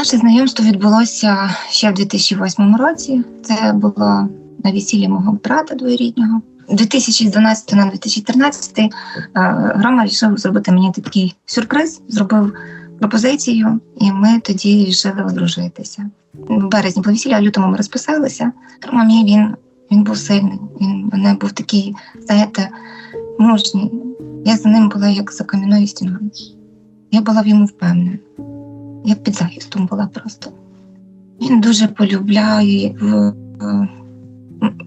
Наше знайомство відбулося ще в 2008 році. Це було на весіллі мого брата двоюріднього. 2012 на 2013 е, Рома вирішив зробити мені такий сюрприз, зробив пропозицію, і ми тоді вирішили одружитися. В березні по весілля, а лютому ми розписалися. Рома мій він, він був сильний. Він мене був такий, знаєте, мужній. Я за ним була як за кам'яною стіною. Я була в йому впевнена. Я під захистом була просто. Він дуже полюбляє е, е,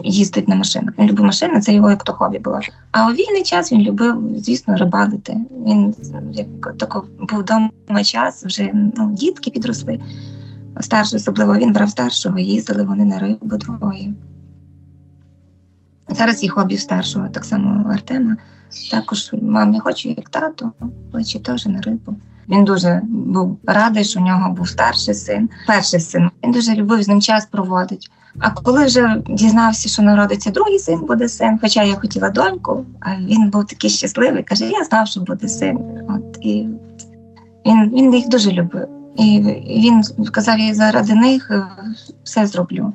їздити на машинах. Він любив машини, це його як то хобі було. А у вільний час він любив, звісно, рибалити. Він як тако був вдома час, вже ну, дітки підросли. Старший, особливо він брав старшого, їздили вони на рибу двоє. Зараз є хобі старшого, так само Артема. Також мам, я хочу як тато, хочу теж на рибу. Він дуже був радий, що у нього був старший син, перший син. Він дуже любив з ним час проводити. А коли вже дізнався, що народиться другий син, буде син, хоча я хотіла доньку, а він був такий щасливий, каже: Я знав, що буде син. От і він, він їх дуже любив. І він сказав, я заради них е, все зроблю.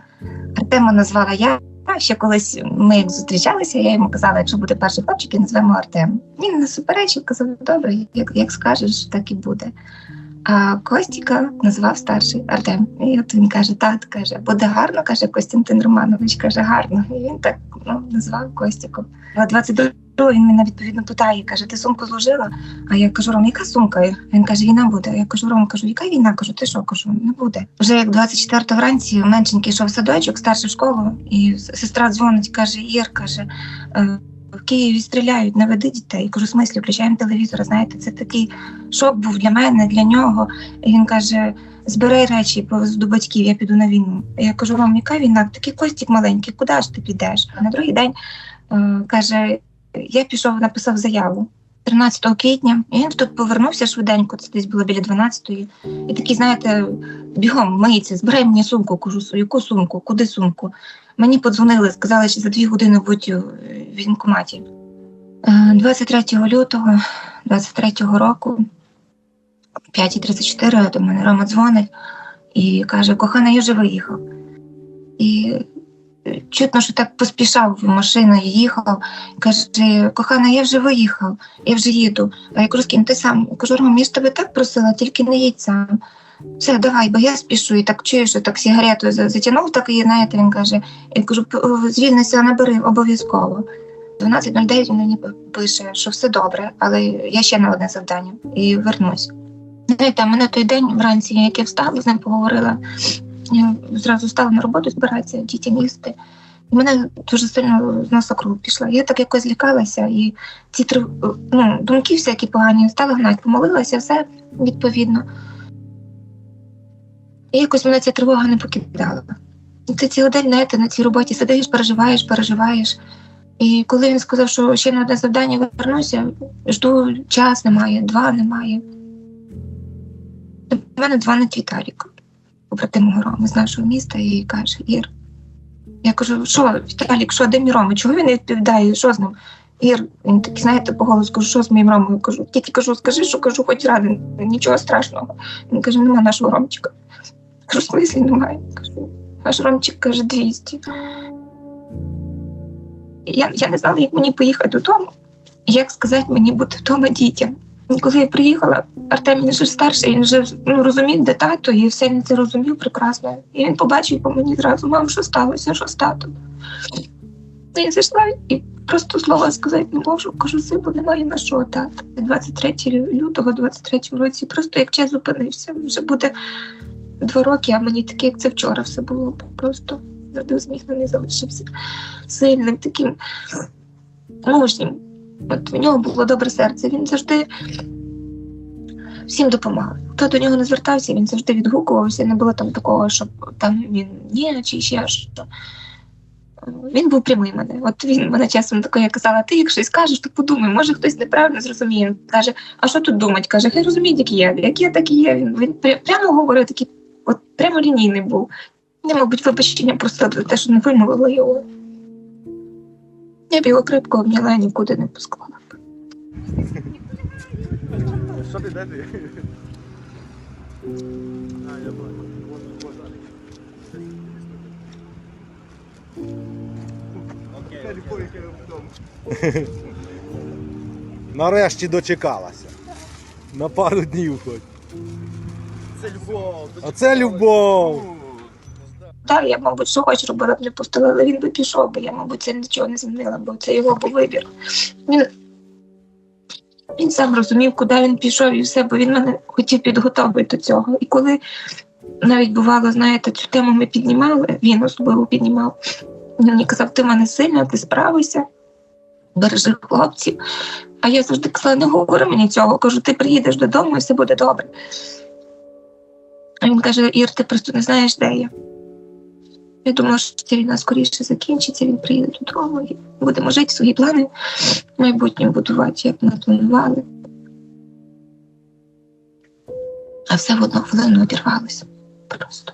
Артема назвала я ще колись ми як зустрічалися, я йому казала, якщо буде перший хлопчик, і назвемо Артем. Він не суперечив, казав, добре, як як скажеш, так і буде. А Костіка назвав старший Артем. І от він каже, тат каже, буде гарно, каже Костянтин Романович, каже, гарно. І він так ну, назвав Костіком. 22 Ну, він мене відповідно питає, каже, ти сумку зложила? А я кажу, Ром, яка сумка? Він каже, війна буде. Я кажу, Ром, кажу, яка війна? Кажу, ти що кажу, не буде. Вже як 24-го вранці меншенький йшов в садочок, старший в школу, і сестра дзвонить, каже, Ір, каже. «Е, в Києві стріляють, не веди дітей. Я кажу, в смислі, включаємо телевізор. Знаєте, це такий шок був для мене, для нього. І Він каже: збирай речі, повезу до батьків, я піду на війну. Я кажу, Ром, яка війна? Такий костік маленький, куди ж ти підеш? А на другий день е, каже: я пішов, написав заяву. 13 квітня, і він тут повернувся швиденько, це десь було біля 12-ї. І такий, знаєте, бігом миється, збирай мені сумку, кажу, яку сумку, куди сумку. Мені подзвонили, сказали, що за дві години будь у вінкоматі. Е, 23 лютого 23-го року, 5.34, до мене Рома дзвонить і каже: кохана, я вже виїхав. Чутно, що так поспішав машиною, їхав. Каже, кохана, я вже виїхав, я вже їду. А я кажу, «Скинь, ти сам. Кажу, Ром, я ж тебе так просила, тільки не їдь сам. Все, давай, бо я спішу і так чую, що так сигарету затягнув, так і знаєте, він каже. Я кажу, «П- звільнися, набери обов'язково. 12.09 він мені пише, що все добре, але я ще на одне завдання і вернусь. Знаєте, мене той день вранці, як я встала, з ним поговорила. Я зразу стала на роботу збиратися, дітям їсти. Мене дуже сильно з носа кров пішла. Я так якось злякалася, і ці ну, думки всякі погані стала гнати, помолилася, все відповідно. І якось мене ця тривога не покидала. Ти цілий день знаєте, на цій роботі сидиш, переживаєш, переживаєш. І коли він сказав, що ще на одне завдання вернуся, жду час немає, два немає. До мене дзвонить Віталік, побратим мого Роми з нашого міста, і каже: Ір. Я кажу, що, Віталік, що, де мій Рома? Чого він не відповідає? Що з ним? Ір, він такий, знаєте, по голосу кажу, що з моїм Ромою? Кажу, тільки кажу, скажи, що кажу, хоч ради, нічого страшного. Він каже, нема нашого Ромчика. Кажу, в смислі немає. Кажу, наш Ромчик каже 200. Я, я не знала, як мені поїхати додому, як сказати мені бути вдома дітям. І коли я приїхала, Артем він вже старший, він вже ну, розумів, де тато, і все він це розумів прекрасно. І він побачив по мені зразу, мам, що сталося, що з татом. Ну, Я зайшла і просто слова сказати не можу. Кажу, сину, немає нашого тата. 23 лютого, 23 році, просто як час зупинився. Вже буде два роки, а мені таке, як це вчора все було. Просто завжди усміхнений залишився сильним, таким мужнім. От в нього було добре серце. Він завжди всім допомагав. Хто до нього не звертався, він завжди відгукувався. Не було там такого, щоб там він ні, чи ще що. Він був прямий мене. От він мене часом такою казала, ти як щось скажеш, то подумай, може хтось неправильно зрозуміє. Він каже, а що тут думать? Каже, хай розуміють, як є. Як є, так і є. Він, він прямо говорив, такий, от прямо лінійний був. Не, мабуть, вибачення просто те, що не вимовила його. Я б його крепко обняла і нікуди не пускала. Що ти де ти? Нарешті дочекалася. На пару днів хоч. Це любов. Оце любов. Так, я, мабуть, що хоч робила б не але він би пішов, бо я, мабуть, це нічого не змінила, бо це його був вибір. Він, він сам розумів, куди він пішов і все, бо він мене хотів підготовити до цього. І коли навіть бувало, знаєте, цю тему ми піднімали, він особливо піднімав. Він мені казав, ти в мене сильна, ти справишся, бережи хлопців. А я завжди казала, не говори мені цього. Кажу, ти приїдеш додому і все буде добре. А він каже: Ір, ти просто не знаєш, де я. Я думала, що ця війна скоріше закінчиться, він приїде додому і будемо жити свої плани в майбутньому будувати, як ми планували. А все в одну хвилину обірвалося. Просто.